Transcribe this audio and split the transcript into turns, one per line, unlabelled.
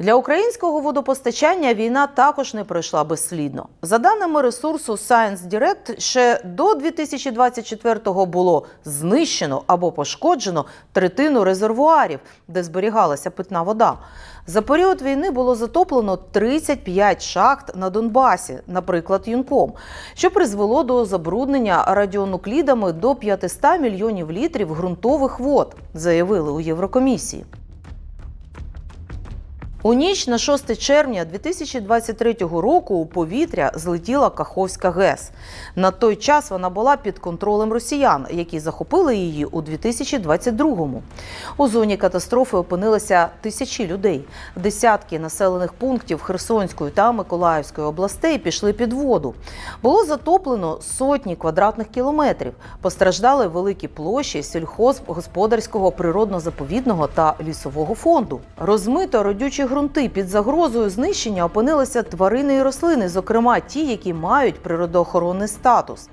Для українського водопостачання війна також не пройшла безслідно. За даними ресурсу Science Direct, ще до 2024-го було знищено або пошкоджено третину резервуарів, де зберігалася питна вода. За період війни було затоплено 35 шахт на Донбасі, наприклад, Юнком, що призвело до забруднення радіонуклідами до 500 мільйонів літрів ґрунтових вод, заявили у Єврокомісії. У ніч на 6 червня 2023 року у повітря злетіла Каховська ГЕС. На той час вона була під контролем росіян, які захопили її у 2022-му. У зоні катастрофи опинилися тисячі людей. Десятки населених пунктів Херсонської та Миколаївської областей пішли під воду. Було затоплено сотні квадратних кілометрів. Постраждали великі площі сільхозгосподарського природно-заповідного та лісового фонду. Розмито родючі ґрунти під загрозою знищення опинилися тварини і рослини, зокрема ті, які мають природоохоронний статус.